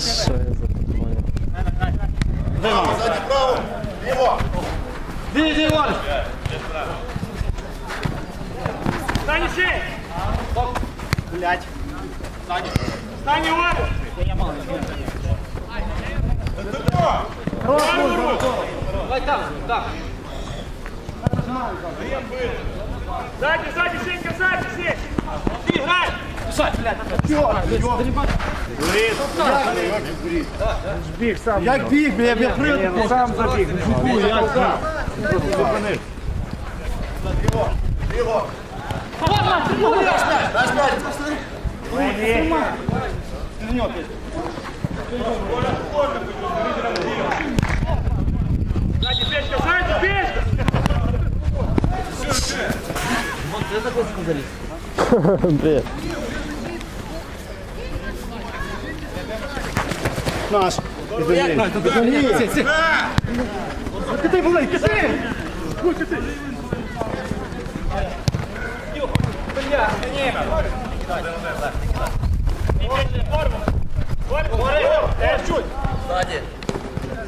Що я за понял? Сзади право, лево. Іди, іди, Іван! Стань ще! Блять. Стань Іван! Давай там, так. Сзади, сзади, Сенька, сзади, Сень! Ты играй! Писать, блядь. Біг сам. Як біг, бля, я прив. ну сам забіг. Фу, я так. Лево. Сзади, Петька, сзади, Петька! Бред. Наш. Блядь, кидай!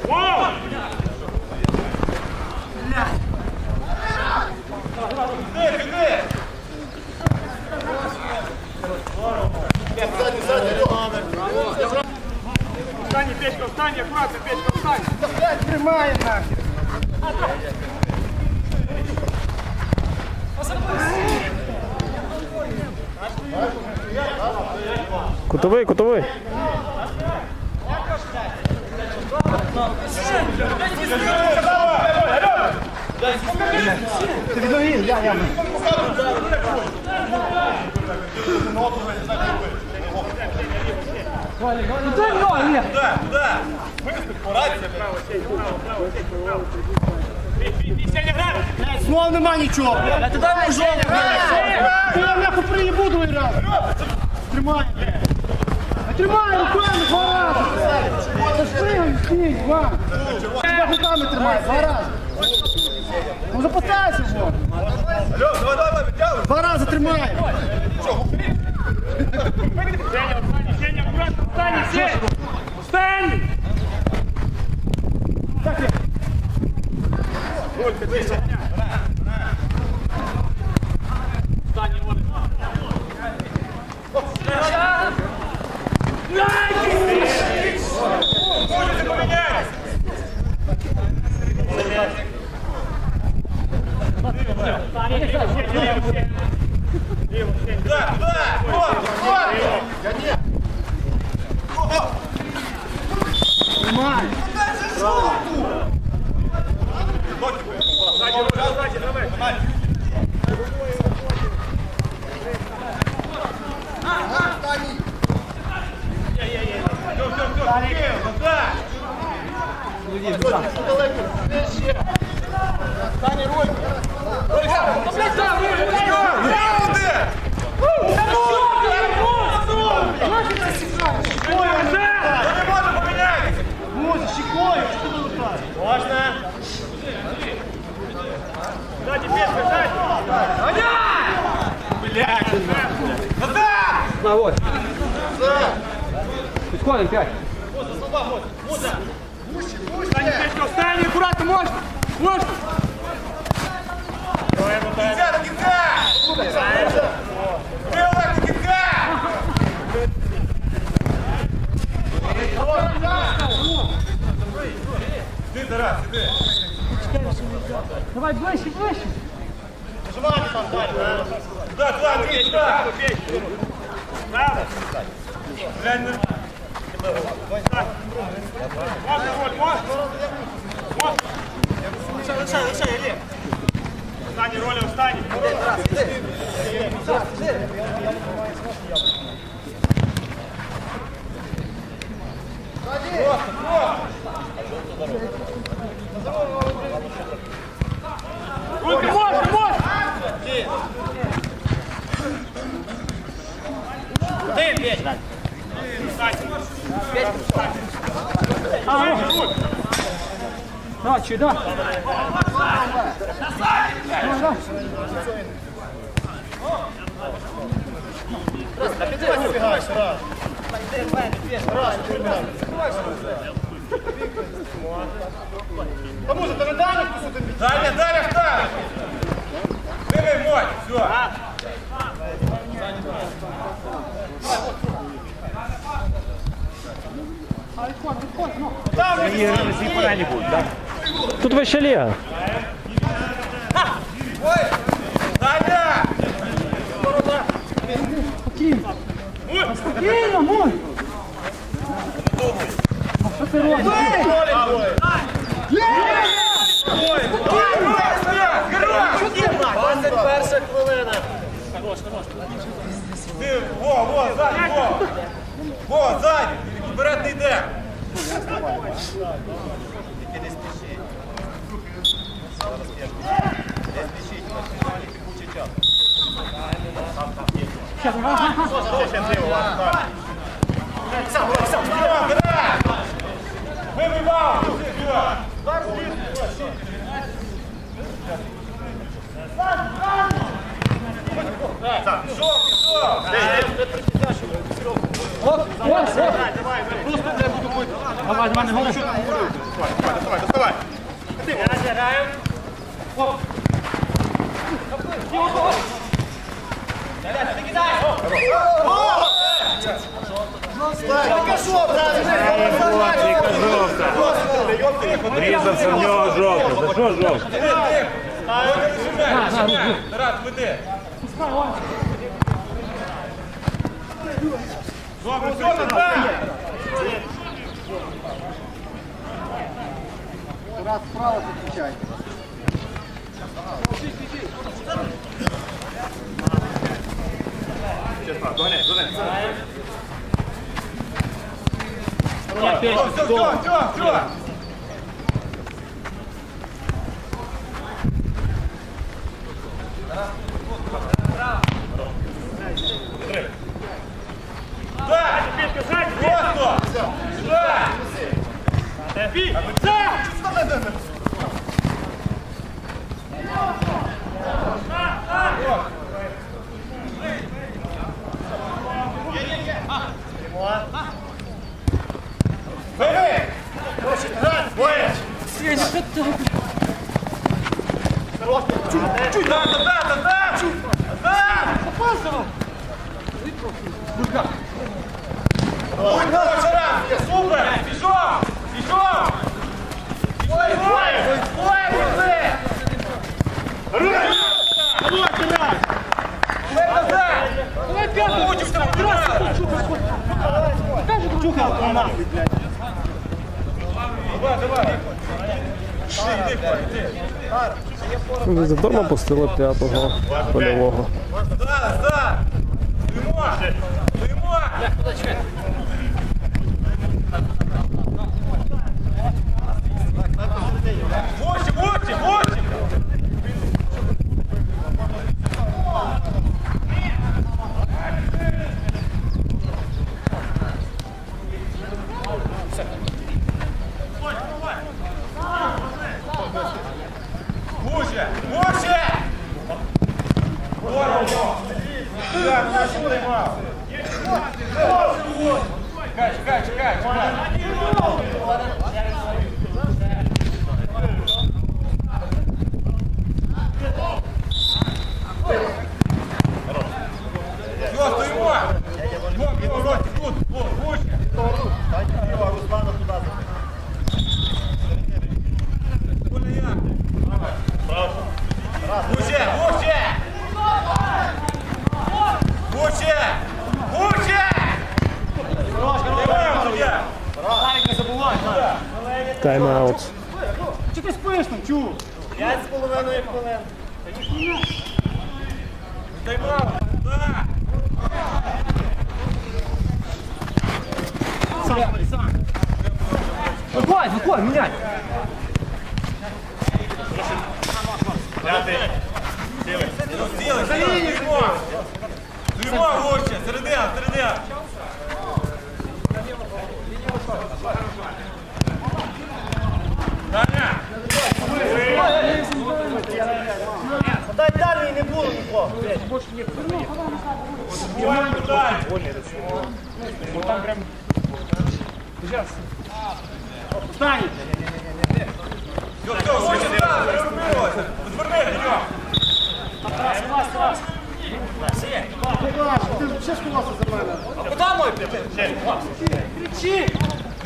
Вау! Сзади, сзади, лево. Встань, Петька, встань, аккуратно, Петька, встань! Тримає нахер. Кутовий, кутовий. Ти відновив, я, я. Куда его, Олег? Куда? Куда? Быстро, аккуратно. Право, нема нічого. Е, ти дай мужик. Ти на м'яку приїбу двоє раз. Тримай. Тримай руками два рази. Та стій, два. Тебе руками тримай, два рази. Ну запасайся вже. Алло, давай, давай, давай, Два рази тримай. Що, гупи? встань, Сень! Встань! Встань, Иван. Будете поменять. Да, да, вот, вот. Я не. Тримай. Сзади, давай. Да. Сзади, Петька, сзади! На, вот. Підходим, п'ять. Встань, Петька, встань, аккуратно, можно! Можно! Кінця до кінця. Стрілок до кінця. Ти, Тарас, іди. Давай ближче, ближче. Туди, туди, Андрій, туди. Право! Глянь на- Встань! А, чи, да? Забігаєш, раз. Та може, ти не далі хтось один від- Даня, Даня, встань! Дивись, Моть, все. Тут вище ліга. Даня! Спокійно, мой! Що ти робиш? Є! Ти, во, во, ззаді, во! Во, ззаді! Вперед не йде! Діма, вперед! Вибий бал! Все! Пішов, пішов! Давай, давай, не голову. Різався в нього жовтий. За що жовтий? Тарас, веди! Добре, все, так! Раз справа зустрічай. Все, все, все, все! Да! Просто! Да! Бери! Чуть, да, да, да, да, да! Да! Ой, хороший раз! Супер! Пішов! Пішов! Ой, ой! Ой, ой! Давай п'ятий! Учимся подирати! Чуха, вона. Давай, давай! Іди, іди, іди. Ви задорно пустили п'ятого польового. Да, да! Стоїмо! Стоїмо! Тут, Виходь, виходь, міняй. Сіли, сіли, стоїмо! Стоїмо, вище, середина, середина! Таня! Дай далі не було нікого. Буваємо далі! Встань! Все, все, ось так, переробилося. Зверни до нього. Миколаївич, ти ще сховався за мене.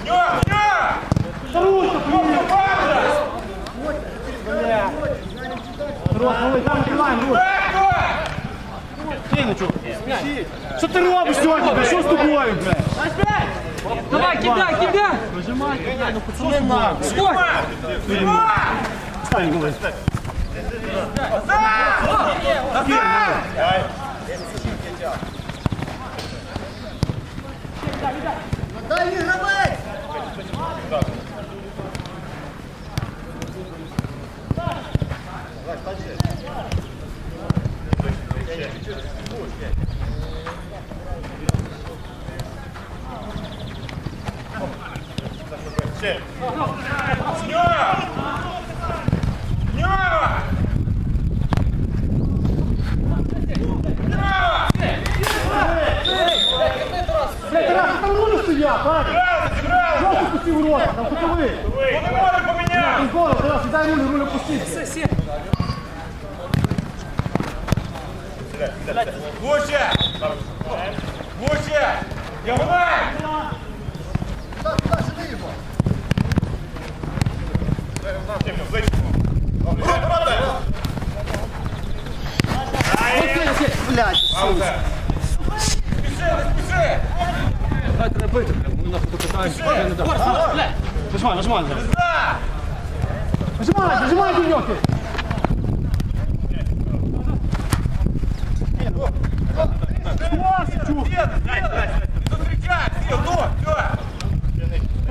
Нього, нього! Старушка, привіт! Рот, малий, там Миколаїв, Рот. Легко! Кинучу. Що ти робиш сьогодні, блядь? Що з тобою, блядь? Давай, кидай, кидай! Що нам? Стой! Встань, малий. Нього! Нього! Блядь, Тарас, ти там можеш стояти, парень? Зразу, зразу! Що ти пустив у рота? Там кутовий. Ну не може поміняти! Ніколи, Тарас, дай руль, руль опустити. Вуще! Вуще! Діагональ! Блядь. Спіши, не спіши! Нажимай, нажимай. Нажимай, нажимай, деньки. Классичу. Дед, дед, не зустрічай! Сів, ну, все!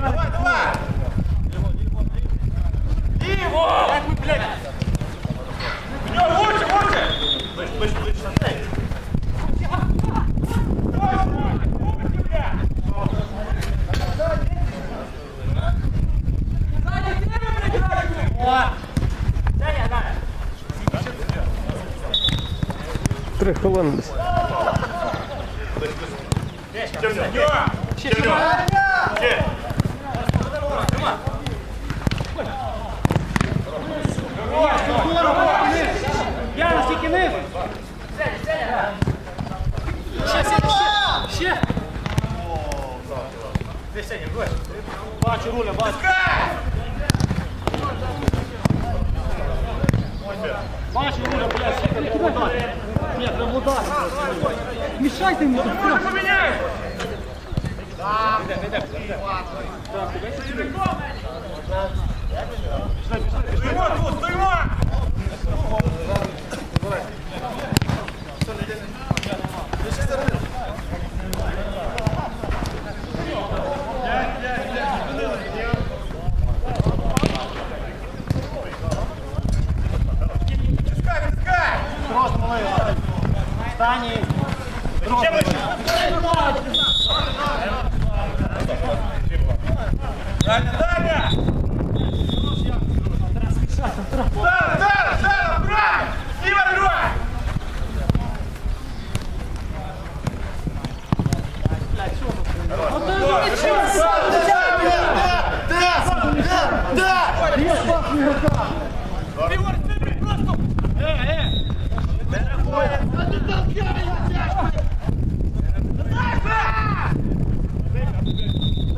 Давай, давай! Ліво! Як ви, блядь? Нього лучше, лучше! Ближ, ближ, ближ, шантей! Три хвилини десь. Нього! Я настільки низ. Ще! Бачу руля, бачу. Бачу руля, блядь, сука, треба вдати. Ні, треба вдати. Мішайте мені тут! Поміняй! Стоїмо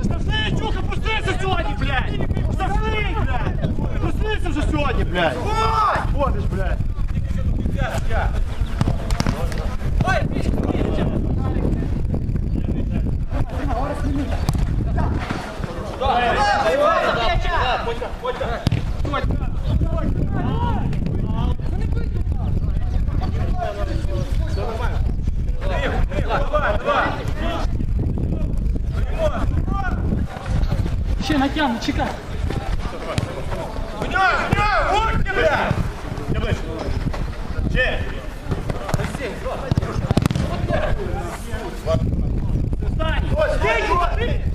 Штрафний, чуха, пустися сьогодні, блядь! Штрафний, блядь! Пустися вже сьогодні, блядь! Ходиш, блядь! Ще натягну, чекай! В нього, в нього, руки, блядь! Ще! Ти до